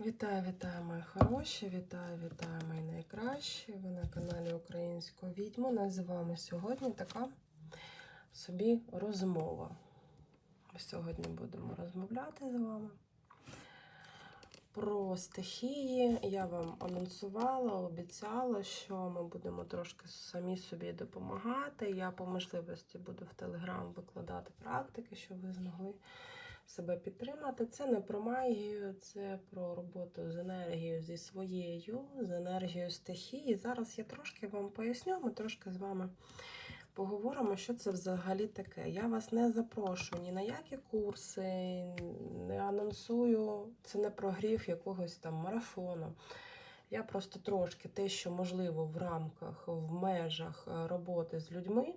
Вітаю, вітаю, мої хороші, вітаю, вітаю, мої найкращі. Ви на каналі Українського відьму. Нас з вами сьогодні така собі розмова. Ми сьогодні будемо розмовляти з вами про стихії. Я вам анонсувала, обіцяла, що ми будемо трошки самі собі допомагати. Я по можливості буду в Телеграм викладати практики, щоб ви змогли себе підтримати. Це не про магію, це про роботу з енергією зі своєю, з енергією стихії. Зараз я трошки вам поясню, ми трошки з вами поговоримо, що це взагалі таке. Я вас не запрошую ні на які курси, не анонсую, це не прогрів якогось там марафону. Я просто трошки те, що можливо в рамках, в межах е, роботи з людьми.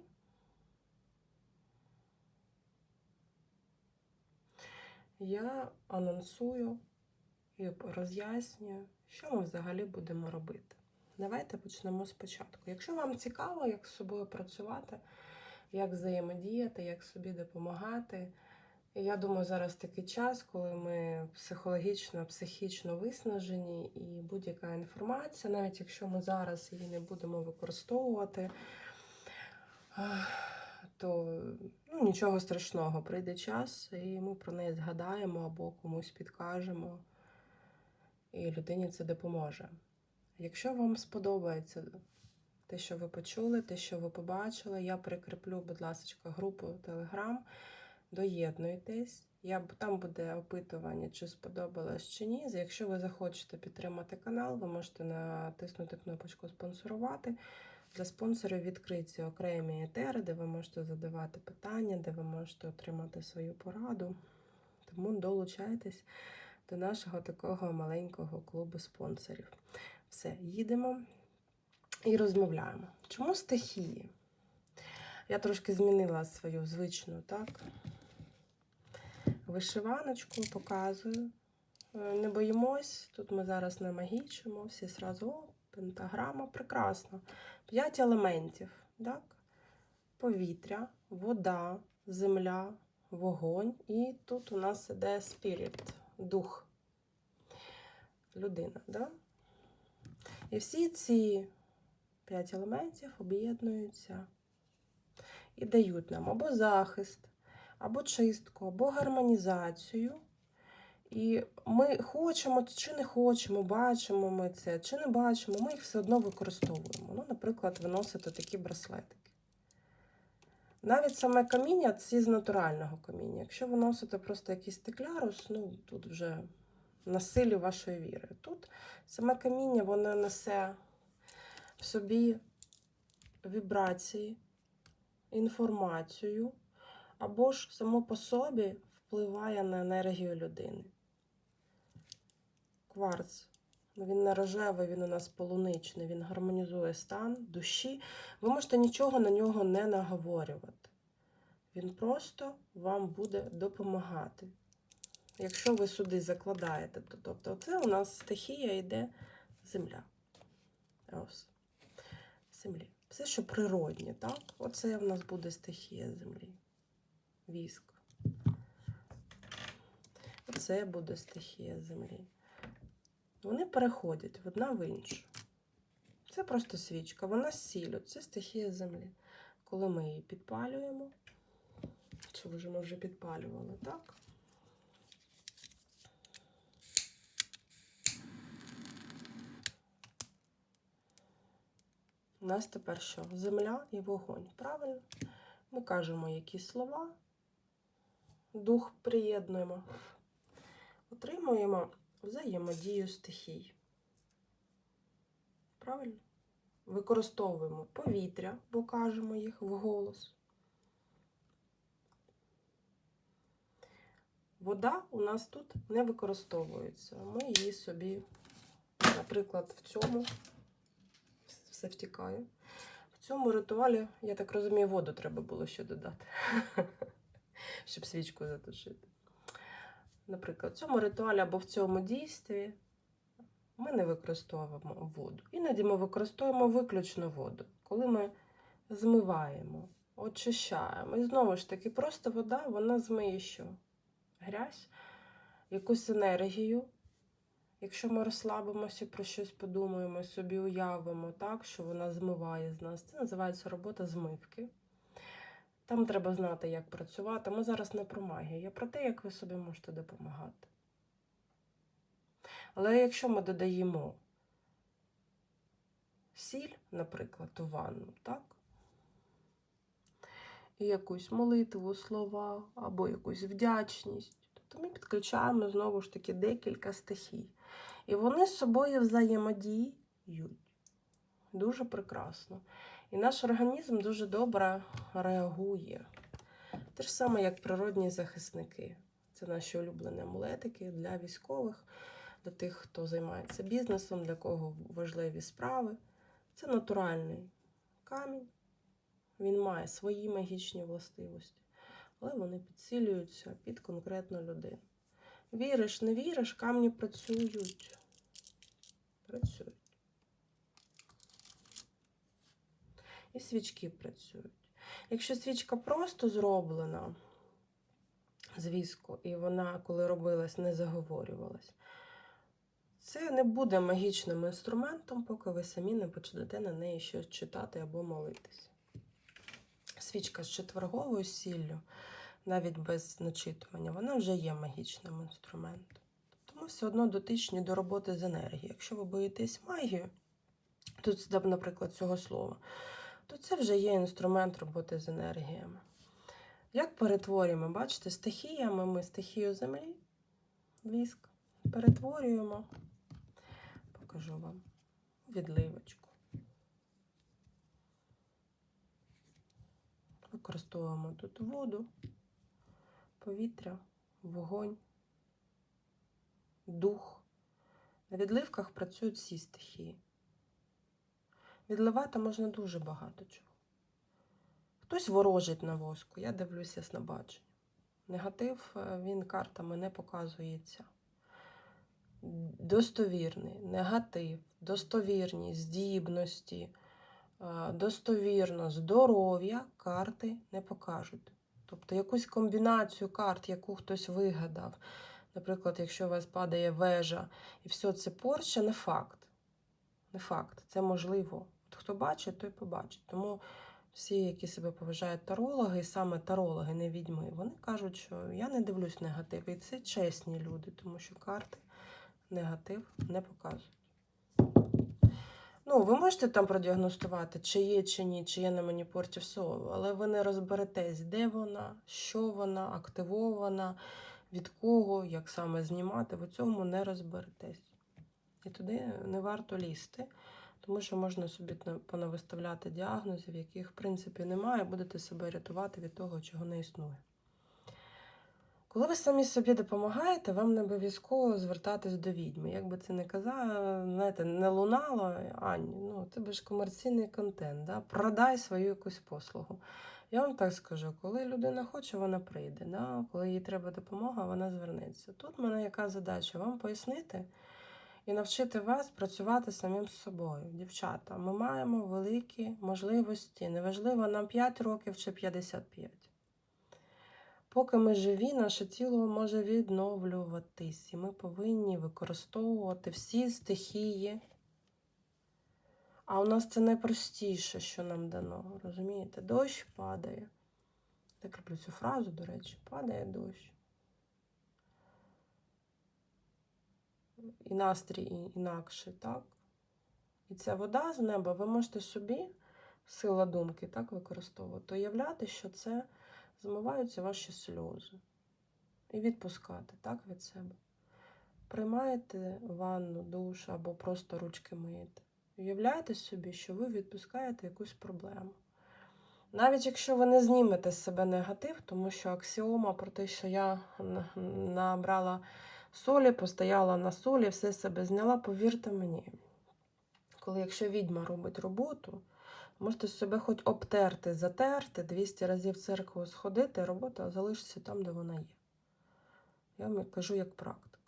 Я анонсую і роз'яснюю, що ми взагалі будемо робити. Давайте почнемо спочатку. Якщо вам цікаво, як з собою працювати, як взаємодіяти, як собі допомагати. Я думаю, зараз такий час, коли ми психологічно, психічно виснажені, і будь-яка інформація, навіть якщо ми зараз її не будемо використовувати, то ну, нічого страшного, прийде час, і ми про неї згадаємо або комусь підкажемо, і людині це допоможе. Якщо вам сподобається те, що ви почули, те, що ви побачили, я прикріплю, будь ласка, групу Telegram, доєднуйтесь. Я, Там буде опитування, чи сподобалось чи ні. Якщо ви захочете підтримати канал, ви можете натиснути кнопочку спонсорувати. Для спонсорів відкриті окремі етери, де ви можете задавати питання, де ви можете отримати свою пораду. Тому долучайтесь до нашого такого маленького клубу спонсорів. Все, їдемо і розмовляємо. Чому стихії? Я трошки змінила свою звичну, так? Вишиваночку показую. Е, Не боїмось, тут ми зараз не магічимо, всі зразу о, пентаграма, прекрасно. П'ять елементів, так? Повітря, вода, земля, вогонь. І тут у нас іде спіріт, дух, людина. Да? І всі ці п'ять елементів об'єднуються і дають нам або захист, або чистку, або гармонізацію. І ми хочемо чи не хочемо, бачимо ми це, чи не бачимо, ми їх все одно використовуємо. Ну, Наприклад, виносити такі браслетики. Навіть саме каміння це з натурального каміння. Якщо ви носите просто якийсь стеклярус, ну тут вже на силі вашої віри. Тут саме каміння воно несе в собі вібрації, інформацію, або ж само по собі впливає на енергію людини. Кварц. Він не рожевий, він у нас полуничний, він гармонізує стан душі. Ви можете нічого на нього не наговорювати. Він просто вам буде допомагати. Якщо ви сюди закладаєте, то тобто це у нас стихія йде земля. Ось. Землі. Все, що природнє, так? Оце в нас буде стихія землі. Віск. Оце буде стихія землі. Вони переходять одна в іншу. Це просто свічка, вона з сіллю, це стихія землі. Коли ми її підпалюємо, що вже ми вже підпалювали, так? У нас тепер що? Земля і вогонь. Правильно? Ми кажемо які слова, дух приєднуємо, отримуємо взаємодію стихій. Правильно? Використовуємо повітря, бо кажемо їх вголос. Вода у нас тут не використовується. Ми її собі, наприклад, в цьому все втікає. В цьому ритуалі, я так розумію, воду треба було ще додати, щоб свічку затушити. Наприклад, в цьому ритуалі або в цьому дійстві ми не використовуємо воду. Іноді ми використовуємо виключно воду, коли ми змиваємо, очищаємо. І знову ж таки, просто вода, вона змиє що? Грязь, якусь енергію, Якщо ми розслабимося, про щось подумаємо, собі уявимо так, що вона змиває з нас, це називається робота змивки. Там треба знати, як працювати. Ми зараз не про магію, а про те, як ви собі можете допомагати. Але якщо ми додаємо сіль, наприклад, у ванну, так? І якусь молитву, слова або якусь вдячність, то ми підключаємо знову ж таки декілька стихій. І вони з собою взаємодіють. Дуже прекрасно. І наш організм дуже добре реагує. Те ж саме, як природні захисники. Це наші улюблені амулетики для військових, для тих, хто займається бізнесом, для кого важливі справи. Це натуральний камінь. Він має свої магічні властивості, але вони підсилюються під конкретну людину. Віриш, не віриш, камні працюють. Працюють. І свічки працюють. Якщо свічка просто зроблена з віску, і вона, коли робилась, не заговорювалась, це не буде магічним інструментом, поки ви самі не почнете на неї щось читати або молитись. Свічка з четверговою сіллю, навіть без начитування, вона вже є магічним інструментом. Ми все одно дотичні до роботи з енергією. Якщо ви боїтесь магію, тут, наприклад, цього слова, то це вже є інструмент роботи з енергіями. Як перетворюємо, бачите, стихіями ми стихію землі, віск, перетворюємо, покажу вам відливочку. Використовуємо тут воду, повітря, вогонь, дух. На відливках працюють всі стихії. Відливати можна дуже багато чого. Хтось ворожить на воску, я дивлюся на бачення. Негатив, е, він картами не показується. Достовірний, негатив, достовірні, здібності, е, достовірно, здоров'я карти не покажуть. Тобто якусь комбінацію карт, яку хтось вигадав. Наприклад, якщо у вас падає вежа і все це порча, не факт. Не факт, це можливо. Хто бачить, той побачить. Тому всі, які себе поважають тарологи, і саме тарологи, не відьми, вони кажуть, що я не дивлюсь негатив. І це чесні люди, тому що карти негатив не показують. Ну, ви можете там продіагностувати, чи є, чи ні, чи є на мені порті все, але ви не розберетесь, де вона, що вона, активована, від кого, як саме знімати, ви цьому не розберетесь. І туди не варто лізти, тому що можна собі понавиставляти діагнозів, яких, в принципі, немає, будете себе рятувати від того, чого не існує. Коли ви самі собі допомагаєте, вам не обов'язково звертатись до відьми. Як би це не казала, знаєте, не лунало, Ані, ну це ж комерційний контент. Да? Продай свою якусь послугу. Я вам так скажу, коли людина хоче, вона прийде. Да? Коли їй треба допомога, вона звернеться. Тут в мене яка задача? Вам пояснити і навчити вас працювати самим з собою. Дівчата, ми маємо великі можливості. Неважливо, нам 5 років чи 55. Поки ми живі, наше тіло може відновлюватись, і ми повинні використовувати всі стихії. А у нас це найпростіше, що нам дано. Розумієте? Дощ падає. Я люблю цю фразу, до речі, падає дощ. І настрій інакше, так? І ця вода з неба, ви можете собі, сила думки, так використовувати, уявляти, що це змиваються ваші сльози. І відпускати так, від себе. Приймаєте ванну, душ або просто ручки миєте. Уявляєте собі, що ви відпускаєте якусь проблему. Навіть якщо ви не знімете з себе негатив, тому що аксіома про те, що я набрала солі, постояла на солі, все себе зняла, повірте мені. Коли якщо відьма робить роботу, можете себе хоч обтерти, затерти, 200 разів в церкву сходити, робота залишиться там, де вона є. Я вам кажу як практик.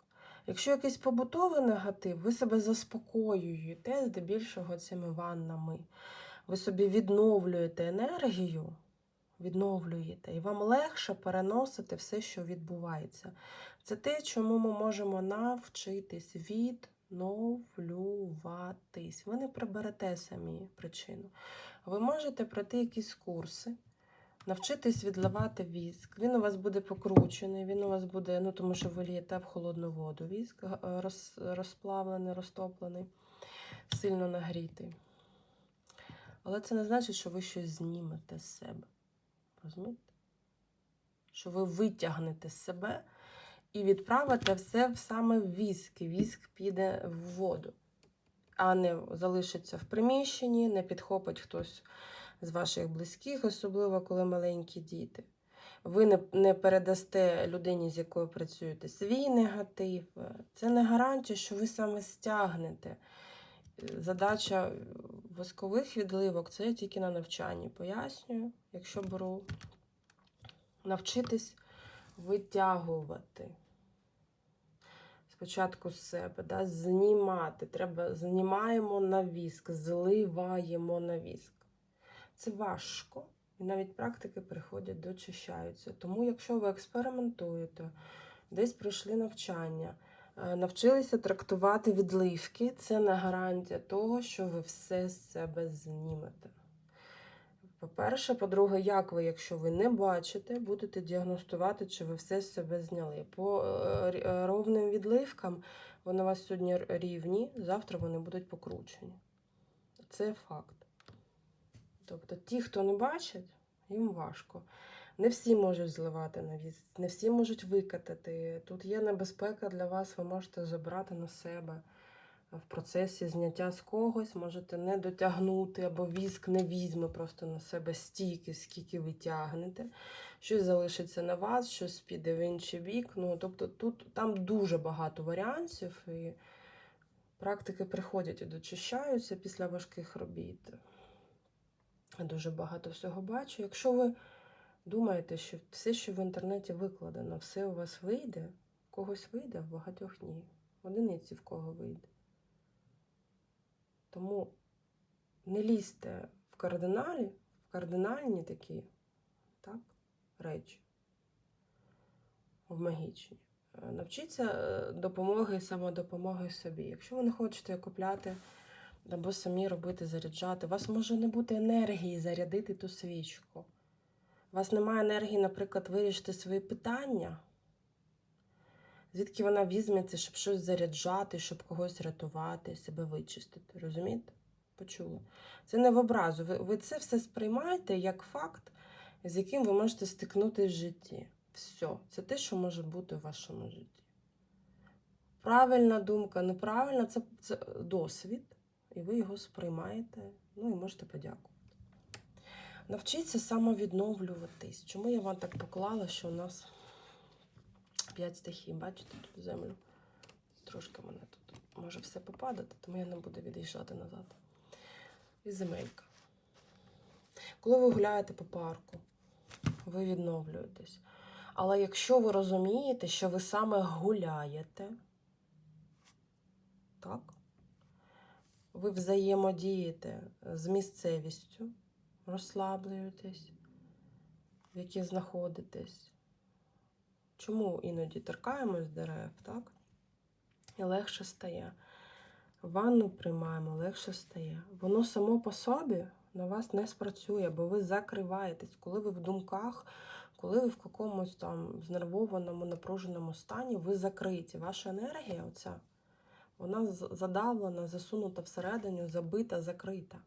Якщо якийсь побутовий негатив, ви себе заспокоюєте, здебільшого цими ваннами. Ви собі відновлюєте енергію, відновлюєте, і вам легше переносити все, що відбувається. Це те, чому ми можемо навчитись відновлюватись. Ви не приберете самі причину. Ви можете пройти якісь курси, навчитись відливати віск. Він у вас буде покручений, він у вас буде, ну тому що ви лієте в холодну воду. Віск роз, розплавлений, розтоплений, сильно нагрітий. Але це не значить, що ви щось знімете з себе. Розумієте? Що ви витягнете себе і відправите все саме в віск. Віск піде в воду, а не залишиться в приміщенні, не підхопить хтось з ваших близьких, особливо коли маленькі діти. Ви не, не передасте людині, з якою працюєте, свій негатив. Це не гарантія, що ви саме стягнете. Задача воскових відливок це тільки на навчанні. Пояснюю, якщо беру навчитись витягувати. Спочатку з себе, да, знімати. Треба знімаємо на віск, зливаємо на віск. Це важко, і навіть практики приходять, дочищаються. Тому, якщо ви експериментуєте, десь пройшли навчання, е, навчилися трактувати відливки, це не гарантія того, що ви все з себе знімете. По-перше, по-друге, як ви, якщо ви не бачите, будете діагностувати, чи ви все з себе зняли. По е, е, ровним відливкам вони у вас сьогодні рівні, завтра вони будуть покручені. Це факт. Тобто ті, хто не бачить, їм важко. Не всі можуть зливати на віз, не всі можуть викатати. Тут є небезпека для вас, ви можете забрати на себе в процесі зняття з когось, можете не дотягнути, або віск не візьме просто на себе стільки, скільки ви тягнете. Щось залишиться на вас, щось піде в інший бік. Ну, тобто тут там дуже багато варіантів, і практики приходять і дочищаються після важких робіт. Дуже багато всього бачу. Якщо ви думаєте, що все, що в інтернеті викладено, все у вас вийде, когось вийде, в багатьох ні. Одиниці в кого вийде. Тому не лізьте в кардиналі, в кардинальні такі так, речі, в магічні. Е, Навчіться е, допомоги, самодопомоги собі. Якщо ви не хочете купляти або самі робити, заряджати, у вас може не бути енергії зарядити ту свічку. У вас немає енергії, наприклад, вирішити свої питання. Звідки вона візьметься, щоб щось заряджати, щоб когось рятувати, себе вичистити. Розумієте? Почула. Це не в образу. Ви, ви це все сприймаєте як факт, з яким ви можете стикнутися в житті. Все. Це те, що може бути в вашому житті. Правильна думка, неправильна це, це досвід, і ви його сприймаєте, ну і можете подякувати. Навчіться самовідновлюватись. Чому я вам так поклала, що у нас п'ять стихій, бачите, тут землю. Трошки мене тут може все попадати, тому я не буду від'їжджати назад. І земелька. Коли ви гуляєте по парку, ви відновлюєтесь. Але якщо ви розумієте, що ви саме гуляєте, так? Ви взаємодієте з місцевістю, розслаблюєтесь, в якій знаходитесь. Чому іноді торкаємось дерев, так? І легше стає. Ванну приймаємо, легше стає. Воно само по собі на вас не спрацює, бо ви закриваєтесь, коли ви в думках, коли ви в якомусь там знервованому, напруженому стані, ви закриті. Ваша енергія, оця, вона задавлена, засунута всередину, забита, закрита.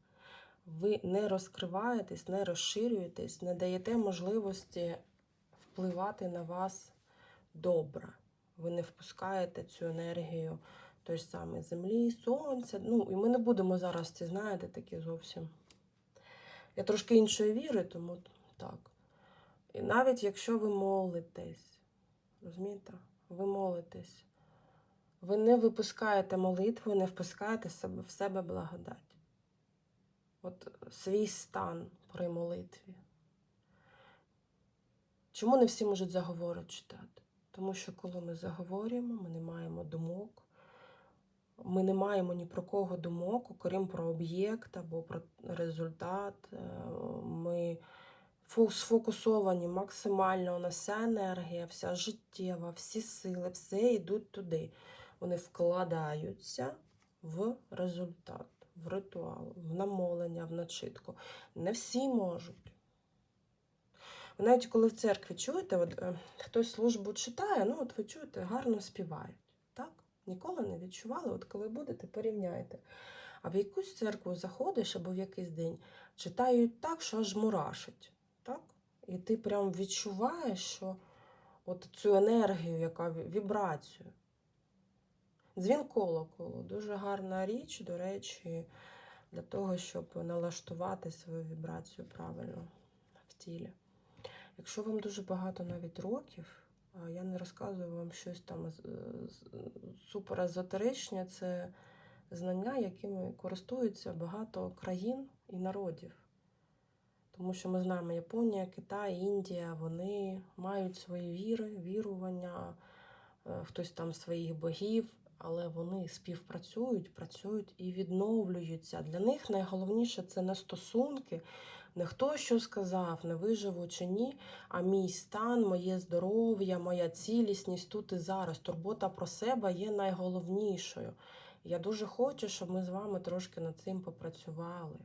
Ви не розкриваєтесь, не розширюєтесь, не даєте можливості впливати на вас добре. Ви не впускаєте цю енергію той ж самої землі, сонця. Ну, і ми не будемо зараз ці, знаєте, такі зовсім. Я трошки іншої віри, тому так. І навіть якщо ви молитесь, розумієте, ви молитесь, ви не випускаєте молитву, не впускаєте в себе благодать. От свій стан при молитві. Чому не всі можуть заговори читати? Тому що коли ми заговорюємо, ми не маємо думок, ми не маємо ні про кого думок, окрім про об'єкт або про результат. Е, Ми сфокусовані максимально, у нас вся енергія, вся життєва, всі сили, все йдуть туди. Вони вкладаються в результат, в ритуал, в намолення, в начитку. Не всі можуть. Навіть коли в церкві чуєте, от, е, хтось службу читає, ну от ви чуєте, гарно співають. Так? Ніколи не відчували, от коли будете, порівняйте. А в якусь церкву заходиш або в якийсь день, читають так, що аж мурашить. Так? І ти прям відчуваєш, що от цю енергію, яка вібрацію. Дзвін колоколу дуже гарна річ, до речі, для того, щоб налаштувати свою вібрацію правильно в тілі. Якщо вам дуже багато навіть років, я не розказую вам щось там з- з- супер езотеричне, це знання, якими користуються багато країн і народів. Тому що ми знаємо, Японія, Китай, Індія, вони мають свої віри, вірування, е, хтось там своїх богів, але вони співпрацюють, працюють і відновлюються. Для них найголовніше це не стосунки, не хто що сказав, не виживу чи ні, а мій стан, моє здоров'я, моя цілісність тут і зараз. Турбота про себе є найголовнішою. Я дуже хочу, щоб ми з вами трошки над цим попрацювали.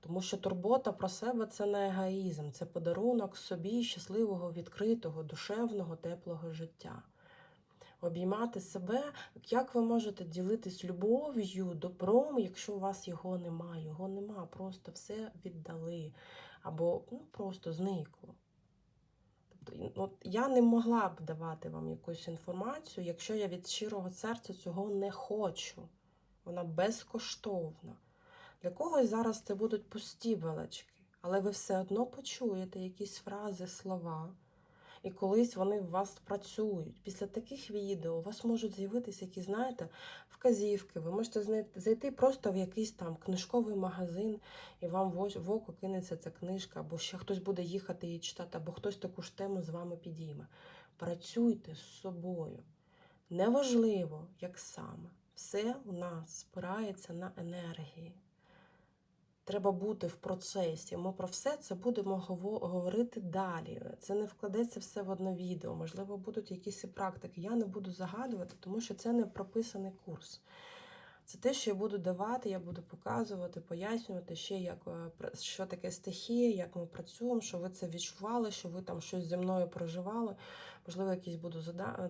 Тому що турбота про себе це не егоїзм, це подарунок собі щасливого, відкритого, душевного, теплого життя. Обіймати себе, як ви можете ділитись любов'ю, добром, якщо у вас його немає. Його нема, просто все віддали. Або ну, просто зникло. Тобто, от я не могла б давати вам якусь інформацію, якщо я від щирого серця цього не хочу. Вона безкоштовна. Для когось зараз це будуть пусті велички, але ви все одно почуєте якісь фрази, слова, і колись вони в вас працюють. Після таких відео у вас можуть з'явитися якісь, знаєте, вказівки. Ви можете зайти просто в якийсь там книжковий магазин, і вам в око кинеться ця книжка, або ще хтось буде їхати її читати, або хтось таку ж тему з вами підійме. Працюйте з собою. Неважливо, як саме. Все у нас спирається на енергії. Треба бути в процесі. Ми про все це будемо говорити далі. Це не вкладеться все в одне відео. Можливо, будуть якісь практики. Я не буду загадувати, тому що це не прописаний курс. Це те, що я буду давати, я буду показувати, пояснювати ще, як, е, що таке стихія, як ми працюємо, що ви це відчували, що ви там щось зі мною проживали. Можливо, якісь буду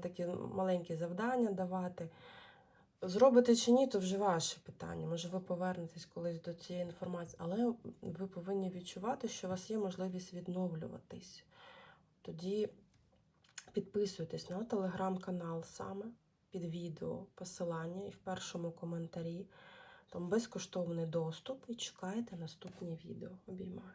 такі маленькі завдання давати. Зробите чи ні, то вже ваше питання. Може, ви повернетесь колись до цієї інформації, але ви повинні відчувати, що у вас є можливість відновлюватись. Тоді підписуйтесь на телеграм-канал саме під відео, посилання і в першому коментарі. Там безкоштовний доступ і чекайте наступні відео. Обіймаю.